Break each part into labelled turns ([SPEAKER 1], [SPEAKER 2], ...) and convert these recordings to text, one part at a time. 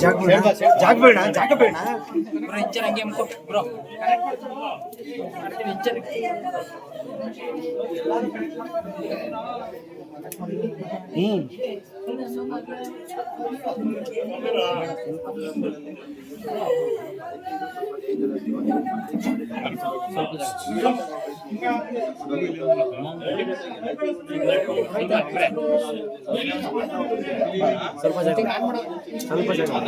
[SPEAKER 1] ಜಾಗಬೇಡ ಜಾಗಬೇಡ ಜಾಗಬೇಡ
[SPEAKER 2] bro ಇಂಚರ್ ಹಂಗೆ ಅಮ್ಕೊ bro ಇಂಚರ್
[SPEAKER 1] ಹ್ಮ್
[SPEAKER 2] ಸ್ವಲ್ಪ ಜೊತೆಗೆ
[SPEAKER 1] ಸ್ವಲ್ಪ ಜಾಗ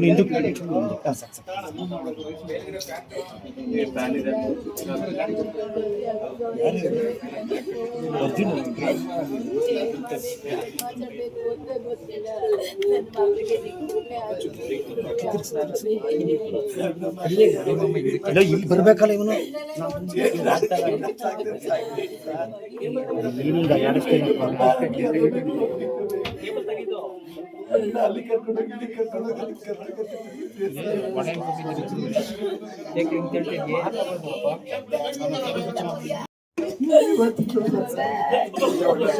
[SPEAKER 3] ಇನ್ನೊಬ್ರು ಬರ್ಬೇಕಲ್ಲ ಇವನು? ಏನಿಲ್ಲ ಹಿಂಗೆ ಎಳ್ದಿಟ್ಟಿದ್ದಾರೆ
[SPEAKER 2] ಸ್ವಲ್ಪ
[SPEAKER 1] ಹಿಂದಕ್ಕೆ ಹೋಗೋಣ ಒಂಚೂರು. ಹಿಂದಕ್ಕೆ ಬಂದ್ರೆ
[SPEAKER 2] ಸೋಪ
[SPEAKER 3] ಅವರೇ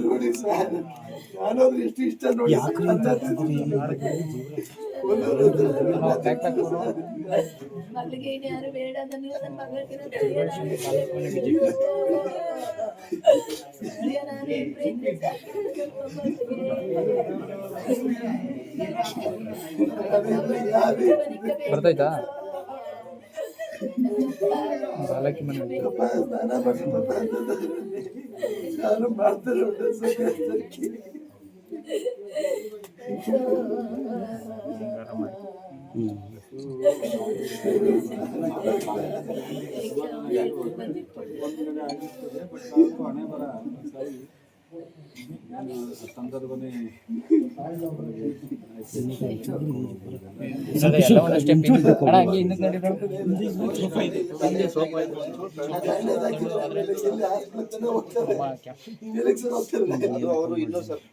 [SPEAKER 4] ನೋಡಿ ಸರ್ ನಾನಾದ್ರೂ ಎಷ್ಟು ಇಷ್ಟ ನೋಡಿ
[SPEAKER 1] ಯಾಕೆ ಅಂತ
[SPEAKER 5] ಮಗಳಿಗೆ ಯಾರು ಬೇಡ ನನಗೆ ನನ್ನ ಮಗಳಿಗೆ
[SPEAKER 2] ಬರ್ತಾಯ್ತಾ? ಬಾಲಕಿ ಮನೆ Tanrım
[SPEAKER 4] bastırır da
[SPEAKER 3] sakatır ki. Thank you.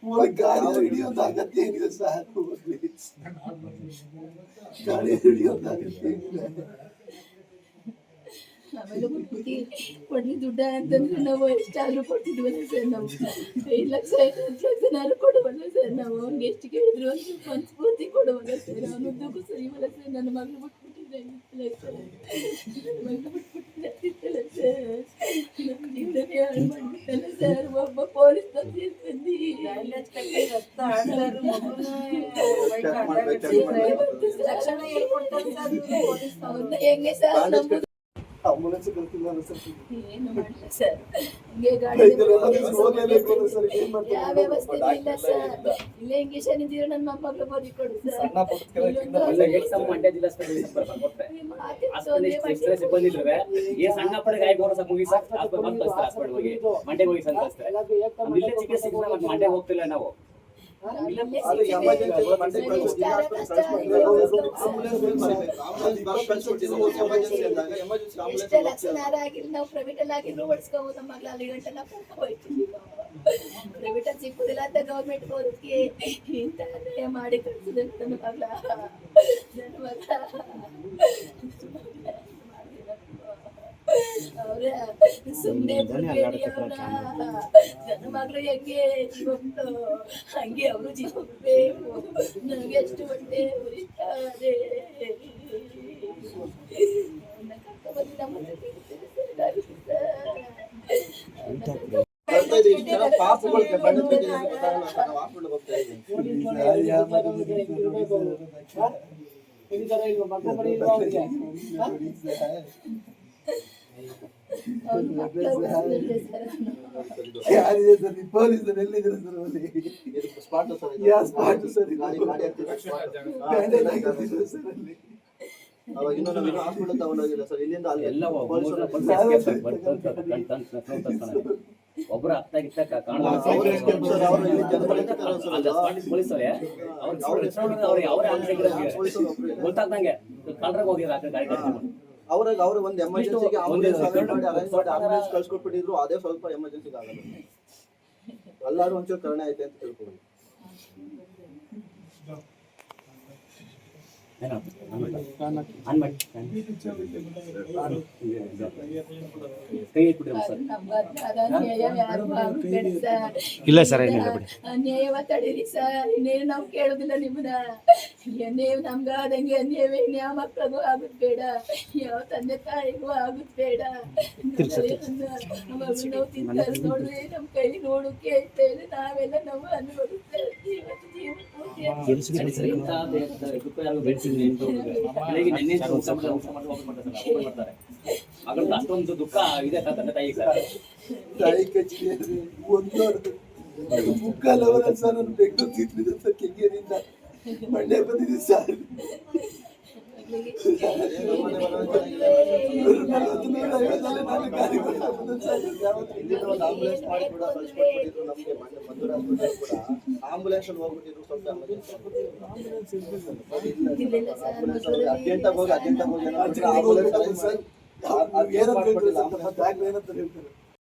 [SPEAKER 4] ಮೂಲ ಗಾಡಿ ಹಿಡಿಯೋದು ಅಗತ್ಯ ಏನಿದೆ ಸರ್ ಗಾಡಿ ಹಿಡಿಯೋದು
[SPEAKER 5] ಆಮೇಲೆ ಹುಡುಗಿ ಕೊಡ್ಲಿ ದುಡ್ಡ ಅಂತಂದ್ರೆ ನಾವು ಎಷ್ಟಾದ್ರೂ ಕೊಡ್ತಿದ್ವಲ್ಲ ಸರ್ ನಾವು ಐದು ಲಕ್ಷ ಐದು ಲಕ್ಷನಾದ್ರು ಕೊಡುವಲ್ಲ ಸರ್ ನಾವು ಅವ್ನಿಗೆ ಎಷ್ಟು ಕೇಳಿದ್ರು ಒಂದು ಒಂದು ಸ್ಫೂರ್ತಿ ಕೊಡುವಲ್ಲ ಸರ್ ಅವನೊಂದಕ್ಕೂ ಸರಿವಲ್ಲ ಸರ್ ನನ್ನ ಮಗಳು ಬಿಟ್ಬಿಟ್ಟಿದ್ರೆ ಇತ್ತಲ್ಲ ಸರ್ ನನ್ನ ಮಗಳು ಬಿಟ್ಬಿಟ್ಟಿದ್ರೆ ಸರ್ ನಮ್ಮ ಜೀವನನೇ ಹಾಳು ಮಾಡ್ಬಿಟ್ಟಲ್ಲ ಸರ್ ಒಬ್ಬ ಪೊಲೀಸ್ ತಂದೆ ತಂದು ರಕ್ಷಣೆ ಹೇಳ್ಕೊಡ್ತಾರೆ ಸರ್ ಅವ್ರನ್ನ ಹೆಂಗೆ ಸರ್ ನಮ್ಮ
[SPEAKER 4] ಆಂಬುಲೆನ್ಸ್ ಬರ್ತಿಲ್ಲ ಸರ್
[SPEAKER 5] ಏನು ಮಾಡಿಲ್ಲ ಸರ್? ಹಿಂಗೆ ಗಾಡಿ
[SPEAKER 4] ಹೋಗ್ಲೇಬೇಕು ಅಂದ್ರೆ ಸರ್ ಏನ್ ಮಾಡ್ತಾರೆ?
[SPEAKER 5] ಯಾವ ವ್ಯವಸ್ಥೆ ಇಲ್ಲ ಸರ್. ಇಲ್ಲ ಇಂಜೆಕ್ಷನ್ ಇದ್ದೀರ ನನ್ನ ಮೊಮ್ಮಗಳು ಬದಿ ಕೊಡು ಸರ್.
[SPEAKER 6] ಮಂಡ್ಯ ಜಿಲ್ಲಾ ಏ ಸಣ್ಣ ಪಡೆ ಗಾಯ ಹಾಸ್ಪಿಟಲ್ ಹೋಗಿ. ಹೋಗಿ ಸಂತಸ್ತಾರೆ ಇಲ್ಲೇ ಚಿಕಿತ್ಸೆ ಇಲ್ಲ ಮತ್ತೆ ಮಂಡ್ಯಗೆ ಹೋಗ್ತಿಲ್ಲ ನಾವು.
[SPEAKER 5] ಇಷ್ಟೇ ಲಕ್ಷಣಾರ ಆಗಿಲ್ಲ ನಾವು ಪ್ರೈವೇಟ್ ಅಲ್ಲಿ ಆಗಿದ್ರು ನಮ್ಮ ಮಗಳ ಅಲ್ಲಿ ಗಂಟೆ ನಾವು ಹೋಯ್ತೀವಿ ಪ್ರೈವೇಟ್ ಅಲ್ಲಿ ಸಿಕ್ಕುದಿಲ್ಲ ಅಂತ ಗೌರ್ಮೆಂಟ್ ಇಂಥ ಅನ್ಯಾಯ ಮಾಡಿ ಕಳ್ಸಿದೆ ನನ್ನ ಮಗಳ ನನ್ನ ಮಗಳ ಅವ್ರ ಸುಮ್ಮನೆ ಬಿಡ್ಬೇಡಿ ಅವ್ರ ನನ್ನ ಮಗಳು ಹೆಂಗೆ ಜೀವಗಳು ಹಂಗೆ ಅವರು ಜೀವ ಬೇಕು ನನಗೆ ಎಷ್ಟು ಹೊಟ್ಟೆ ಉರಿತಾರೆ ಅವ್ರನ್ನ ಕರ್ಕೊಂಡ್ಬಂದು ನಮ್ಮ ಹತ್ರ ಬಿಡ್ತಾರೆ ಸರ್.
[SPEAKER 3] ಬರ್ತಾ ಇದ್ರಿ ಇಷ್ಟು ಜನ ಪಾಪುಗಳು ಬಣ್ಣ ಬಿದ್ದಿದೆ ಅಂತ ಗೊತ್ತಾಗಲ್ಲ ಸರ್ ನಾವು ಹಾಸ್ಪಿಟಲ್ ಹೋಗ್ತಾ ಇದ್ದೀವಿ
[SPEAKER 4] ಯಾರಿದೆ ಸರ್. ಪೊಲೀಸರು ಎಲ್ಲಿದ್ದಾರೆ ಸರ್ ಅಲ್ಲಿ?
[SPEAKER 1] Spot sir
[SPEAKER 3] yeah spot sir ಇದು?
[SPEAKER 1] ಗಾಡಿ ಗಾಡಿ ಹತ್ತಿದ spot. ಹಾ,
[SPEAKER 3] ಬ್ಯಾಂಡೇಜ್ ಆಗಿರೋದು ಸರ್ ಅಲ್ಲಿ.
[SPEAKER 1] ಅವಾಗ ಇನ್ನೂ ನಾವು ಇನ್ನೂ ಹಾಸ್ಪಿಟಲ್ ತಗೊಂಡೋಗಿಲ್ಲ ಸರ್. ಇಲ್ಲಿಂದ ಅಲ್ಲಿ
[SPEAKER 6] ಎಲ್ಲ
[SPEAKER 1] ಪೊಲೀಸರು-
[SPEAKER 6] ಒಬ್ಬರ ಅರ್ಥ ಗಿತ್ತ
[SPEAKER 1] ಅವ್ರು escape ಸರ್, ಅವ್ರು ಇಲ್ಲಿ ಜನಗಳು ಎತ್ತಿದ್ದಾರೆ ಸರ್ ಅದು.
[SPEAKER 6] ಪೊಲೀಸರೇ ಅವ್ರು. ಅವ್ರೇ ಅವರೇ
[SPEAKER 1] ಪೊಲೀಸರು ಒಬ್ರು ಇಲ್ಲ.
[SPEAKER 6] ಗೊತ್ತಾಗ್ದಂಗೆ. ಕಳ್ರಾಗ ಹೋಗಿರ ಆ ಕಡೆ ಗಾಡಿ ಕಟ್ಕೊಂಡು.
[SPEAKER 1] ಅವ್ರಿಗೆ ಅವ್ರ ಒಂದು ಎಮರ್ಜೆನ್ಸಿಗೆ ಆಂಬುಲೆನ್ಸ್ ಕಳ್ಸ್ಕೊಟ್ಬಿಟ್ಟಿದ್ರು ಅದೇ ಸ್ವಲ್ಪ ಎಮರ್ಜೆನ್ಸಿಗೆ ಆಗಲ್ಲ ಎಲ್ಲರೂ ಒಂಚೂರು ಕರುಣೆ ಐತೆ ಅಂತ ತಿಳ್ಕೊಂಡು
[SPEAKER 6] ಆನ್ ಮಾಡಿ ಕೈ ಇಟ್ಬಿಡ್ರಿ ಸರ್
[SPEAKER 5] ನಮ್ಗೆ ಅದಾದ ಅನ್ಯಾಯ ಯಾರಿಗೂ ಆಗ್ಬೇಡಿ ಸರ್
[SPEAKER 4] ಇಲ್ಲ ಸರ್ ಏನಿಲ್ಲ ಬಿಡಿ.
[SPEAKER 5] ಅನ್ಯಾಯವ ತಡೀರಿ ಸರ್. ಇನ್ನೇನು ನಾವು ಕೇಳುದಿಲ್ಲ ನಿಮ್ಮನ್ನ. ನೀವು ನಮ್ಗಾದಂಗೆ ಅನ್ಯಾಯವೇ ಇನ್ಯಾವ ಮಕ್ಕಳಿಗೂ ಆಗುದ್ ಬೇಡ. ಯಾವ ತಂದೆ ತಾಯಿಗೂ ಆಗುದ್ ಬೇಡ. ನಾವು ತಿಂತಾರೆ ನೋಡ್ರಿ ನಮ್ ಕೈ ನೋಡೋಕೆ ಇರ್ತೇವೆ ನಾವೆಲ್ಲ ನಾವು ಅನುಭವಿಸ್ತೇವೆ ಇವತ್ತು ಜೀವ
[SPEAKER 6] ಅಷ್ಟೊಂದು ದುಃಖ ಇದೆ ಸರ್ ತಂದೆ
[SPEAKER 3] ತಾಯಿ ಕಚೇರಿ ಒಂದು ಸರ್ ನಾನು ಬೆಂಗಳೂರು ಕೆಂಗೇರಿಯಿಂದ. ಮಂಡ್ಯ ಬಂದಿದ್ದೀನಿ ಸರ್.
[SPEAKER 1] ಆಂಬುಲೆನ್ಸ್ ಮಾಡಿ ಕೂಡ ಆಂಬುಲೆನ್ಸ್ ಅಲ್ಲಿ ಹೋಗ್ಬಿಟ್ಟಿದ್ರು ಸ್ವಲ್ಪ ಆಗಿ ಹೋಗಿ ಆಗಿ ಹೋಗಿ ಆಂಬುಲೆನ್ಸ್
[SPEAKER 3] ಏನಂತ ಹೇಳ್ತಾರೆ